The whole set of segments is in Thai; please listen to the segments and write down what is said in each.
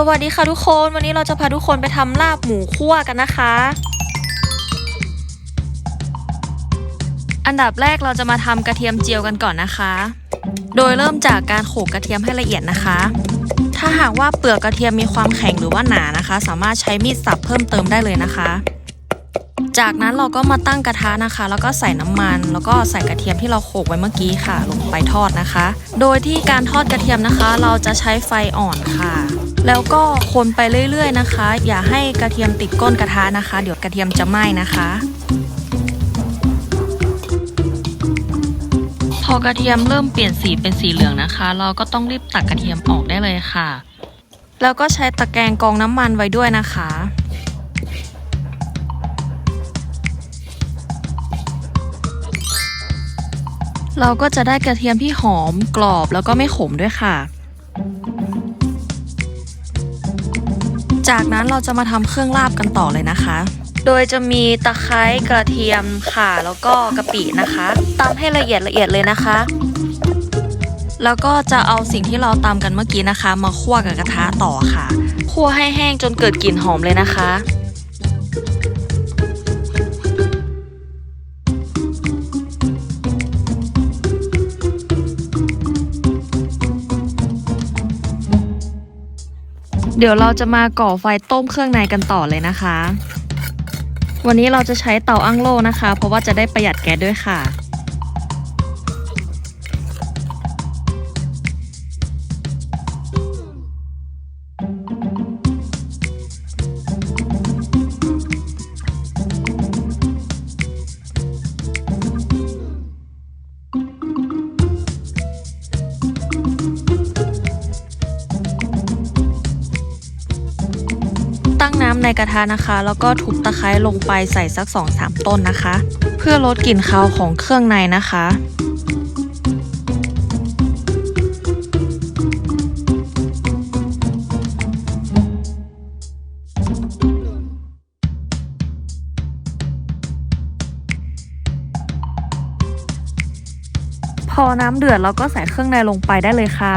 สวัสดีค่ะทุกคน วันนี้เราจะพาทุกคนไปทำลาบหมูคั่วกันนะคะ อันดับแรกเราจะมาทำกระเทียมเจียวกันก่อนนะคะ โดยเริ่มจากการโขลกกระเทียมให้ละเอียดนะคะ ถ้าหากว่าเปลือกกระเทียมมีความแข็งหรือว่าหนานะคะ สามารถใช้มีดสับเพิ่มเติมได้เลยนะคะ จากนั้นเราก็มาตั้งกระทะนะคะ แล้วก็ใส่น้ำมัน แล้วก็ใส่กระเทียมที่เราโขลกไว้เมื่อกี้ค่ะ ลงไปทอดนะคะ โดยที่การทอดกระเทียมนะคะ เราจะใช้ไฟอ่อนค่ะ แล้วก็คนไปเรื่อยๆนะคะ อย่าให้กระเทียมติดก้นกระทะนะคะ เดี๋ยวกระเทียมจะไหม้นะคะ พอกระเทียมเริ่มเปลี่ยนสีเป็นสีเหลืองนะคะ เราก็ต้องรีบตักกระเทียมออกได้เลยค่ะ แล้วก็ใช้ตะแกรงกรองน้ำมันไว้ด้วยนะคะเราก็จะได้กระเทียมที่หอมกรอบแล้วก็ไม่ขมด้วยค่ะ จากนั้นเราจะมาทำเครื่องลาบกันต่อเลยนะคะ โดยจะมีตะไคร้กระเทียมข่าแล้วก็กะปินะคะตำให้ละเอียดละเอียดเลยนะคะ แล้วก็จะเอาสิ่งที่เราตำกันเมื่อกี้นะคะ มาคั่วกับกระทะต่อค่ะ คั่วให้แห้งจนเกิดกลิ่นหอมเลยนะคะ เดี๋ยวเราจะมาก่อไฟต้มเครื่องในกันต่อเลยนะคะ วันนี้เราจะใช้เตาอั้งโล่นะคะ เพราะว่าจะได้ประหยัดแก๊สด้วยค่ะำในกระทะนะคะ แล้วก็ทุบตะไคร้ลงไปใส่สัก 2-3 ต้นนะคะ เพื่อลดกลิ่นคาวของเครื่องในนะคะพอน้ำเดือดเราก็ใส่เครื่องในลงไปได้เลยค่ะ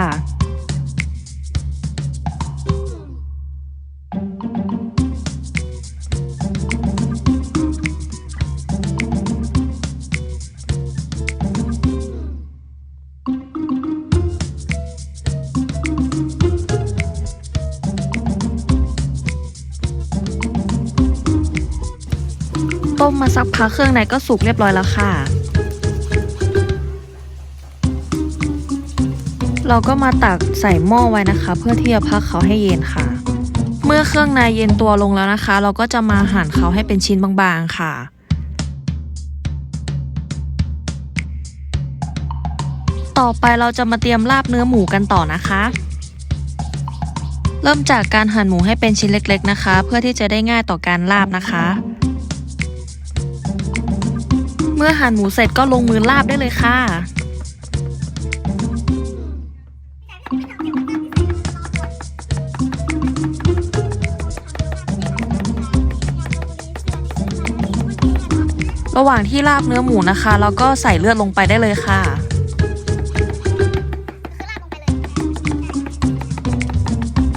ต้มมาสักพักเครื่องในก็สุกเรียบร้อยแล้วค่ะ เราก็มาตักใส่หม้อไว้นะคะ เพื่อที่จะพักเขาให้เย็นค่ะ เมื่อเครื่องในเย็นตัวลงแล้วนะคะ เราก็จะมาหั่นเขาให้เป็นชิ้นบางๆค่ะต่อไปเราจะมาเตรียมลาบเนื้อหมูกันต่อนะคะ เริ่มจากการหั่นหมูให้เป็นชิ้นเล็กๆนะคะ เพื่อที่จะได้ง่ายต่อการลาบนะคะ มื่อหั่นหมูเสร็จก็ลงมือลาบได้เลยค่ะ ระหว่างที่ลาบเนื้อหมูนะคะ เราก็ใส่เลือดลงไปได้เลยค่ะ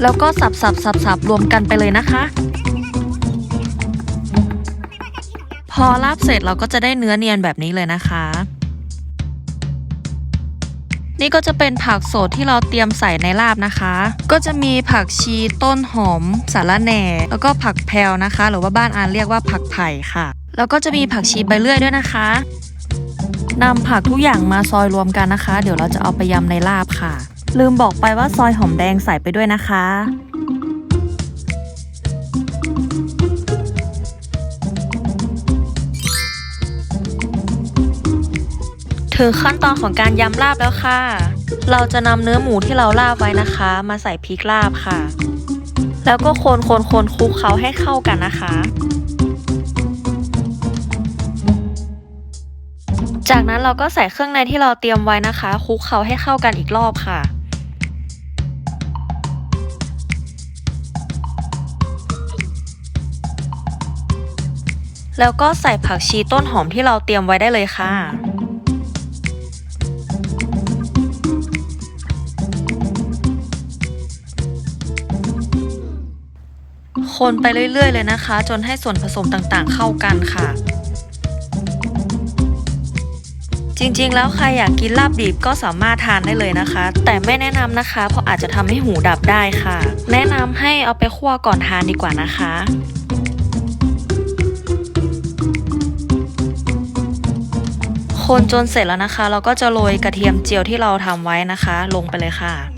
แล้วก็สับสับสับสับรวมกันไปเลยนะคะ พอลาบเสร็จเราก็จะได้เนื้อเนียนแบบนี้เลยนะคะ นี่ก็จะเป็นผักสดที่เราเตรียมใส่ในลาบนะคะ ก็จะมีผักชีต้นหอมสาระแหน่ แล้วก็ผักแพรวนะคะ หรือว่าบ้านอานเรียกว่าผักไผ่ค่ะ แล้วก็จะมีผักชีใบเลื่อยด้วยนะคะนำผักทุกอย่างมาซอยรวมกันนะคะ เดี๋ยวเราจะเอาไปยำในลาบค่ะ ลืมบอกไปว่าซอยหอมแดงใส่ไปด้วยนะคะ ถึงขั้นตอนของการยำลาบแล้วค่ะ เราจะนำเนื้อหมูที่เราลาบไว้นะคะ มาใส่พริกลาบค่ะ แล้วก็คนคนคนคลุกเขาให้เข้ากันนะคะ จากนั้นเราก็ใส่เครื่องในที่เราเตรียมไว้นะคะคลุกเขาให้เข้ากันอีกรอบค่ะแล้วก็ใส่ผักชีต้นหอมที่เราเตรียมไว้ได้เลยค่ะ คนไปเรื่อย ๆ เลยนะคะ จนให้ส่วนผสมต่างๆ เข้ากันค่ะ จริงๆ แล้วใครอยากกินลาบดิบก็สามารถทานได้เลยนะคะ แต่ไม่แนะนำนะคะ เพราะอาจจะทำให้หูดับได้ค่ะ แนะนำให้เอาไปคั่วก่อนทานดีกว่านะคะคนจนเสร็จแล้วนะคะ เราก็จะโรยกระเทียมเจียวที่เราทำไว้นะคะ ลงไปเลยค่ะ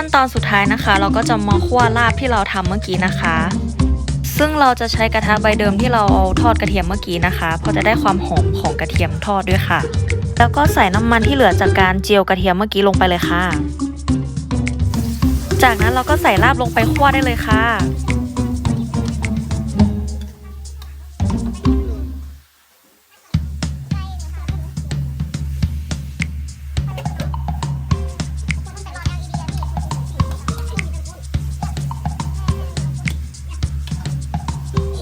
ขั้นตอนสุดท้ายนะคะ เราก็จะมาคั่วลาบที่เราทำเมื่อกี้นะคะ ซึ่งเราจะใช้กระทะใบเดิมที่เราเอาทอดกระเทียมเมื่อกี้นะคะเพราะจะได้ความหอมของกระเทียมทอดด้วยค่ะ แล้วก็ใส่น้ำมันที่เหลือจากการเจียวกระเทียมเมื่อกี้ลงไปเลยค่ะ จากนั้นเราก็ใส่ลาบลงไปคั่วได้เลยค่ะ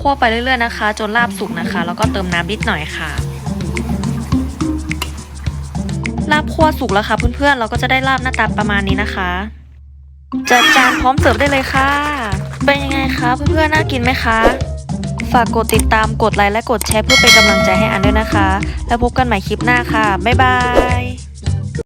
คั่วไปเรื่อยๆนะคะ จนลาบสุกนะคะ แล้วก็เติมน้ำนิดหน่อยค่ะ ลาบคั่วสุกแล้วค่ะเพื่อนๆ เราก็จะได้ลาบหน้าตาประมาณนี้นะคะ จัดจานพร้อมเสิร์ฟได้เลยค่ะ เป็นยังไงคะเพื่อนๆ น่ากินไหมคะ ฝากกดติดตาม กดไลค์ และกดแชร์เพื่อเป็นกำลังใจให้อันด้วยนะคะ แล้วพบกันใหม่คลิปหน้าค่ะ บ๊ายบาย